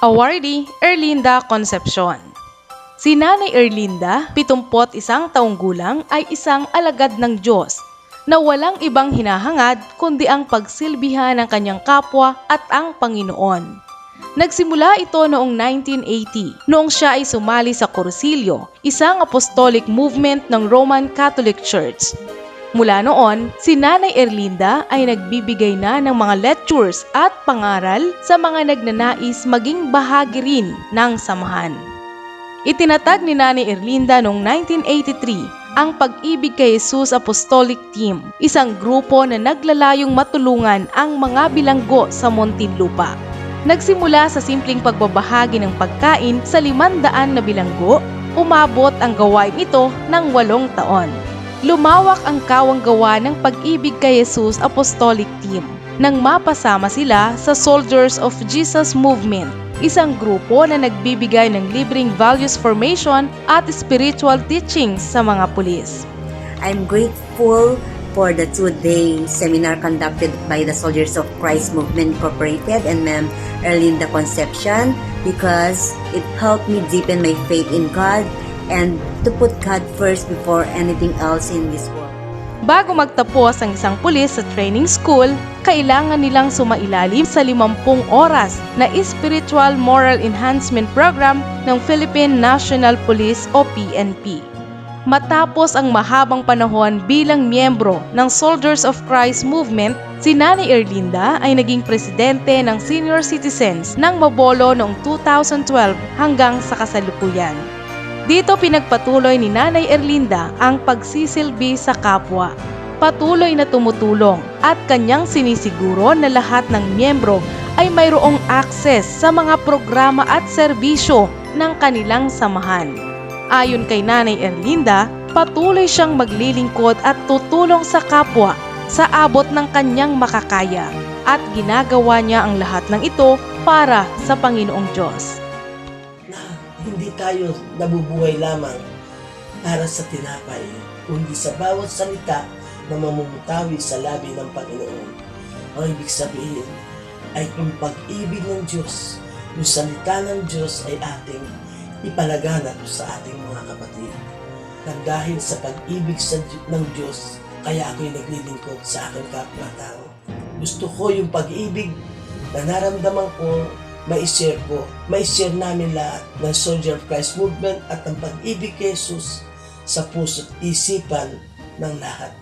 Awardee Erlinda Concepcion Si Nanay Erlinda, 71 taong gulang, ay isang alagad ng Diyos na walang ibang hinahangad kundi ang pagsilbihan ng kanyang kapwa at ang Panginoon. Nagsimula ito noong 1980 noong siya ay sumali sa Corsilio, isang apostolic movement ng Roman Catholic Church. Mula noon, si Nanay Erlinda ay nagbibigay na ng mga lectures at pangaral sa mga nagnanais maging bahagi rin ng samahan. Itinatag ni Nanay Erlinda noong 1983 ang Pag-ibig kay Jesus Apostolic Team, isang grupo na naglalayong matulungan ang mga bilanggo sa Muntinlupa. Nagsimula sa simpleng pagbabahagi ng pagkain sa limandaan na bilanggo, umabot ang gawain ito ng walong taon. Lumawak ang kawang gawa ng Pag-ibig kay Jesus Apostolic Team nang mapasama sila sa Soldiers of Jesus Movement, isang grupo na nagbibigay ng libreng values formation at spiritual teachings sa mga pulis. I'm grateful for the two-day seminar conducted by the Soldiers of Christ Movement Incorporated and Ma'am Erlinda Concepcion because it helped me deepen my faith in God and to put God first before anything else in this world. Bago magtapos ang isang pulis sa training school, kailangan nilang sumailalim sa 50 oras na Spiritual Moral Enhancement Program ng Philippine National Police o PNP. Matapos ang mahabang panahon bilang miyembro ng Soldiers of Christ Movement, si Nanay Erlinda ay naging presidente ng senior citizens ng Mabolo noong 2012 hanggang sa kasalukuyan. Dito pinagpatuloy ni Nanay Erlinda ang pagsisilbi sa kapwa. Patuloy na tumutulong at kanyang sinisiguro na lahat ng miyembro ay mayroong akses sa mga programa at serbisyo ng kanilang samahan. Ayon kay Nanay Erlinda, patuloy siyang maglilingkod at tutulong sa kapwa sa abot ng kanyang makakaya at ginagawa niya ang lahat ng ito para sa Panginoong Diyos. Hindi tayo nabubuhay lamang para sa tinapay, kundi sa bawat salita na mamumutawi sa labi ng Panginoon. Ang ibig sabihin ay kung pag-ibig ng Diyos, yung salita ng Diyos ay ating ipalaganap sa ating mga kapatid. At dahil sa pag-ibig sa, ng Diyos, kaya ako'y naglilingkod sa aking kapwa-tao. Gusto ko yung pag-ibig na naramdaman ko mai-share ko, mai-share namin lahat ng Soldier of Christ Movement at ang pag-ibig kay Jesus sa puso't isipan ng lahat.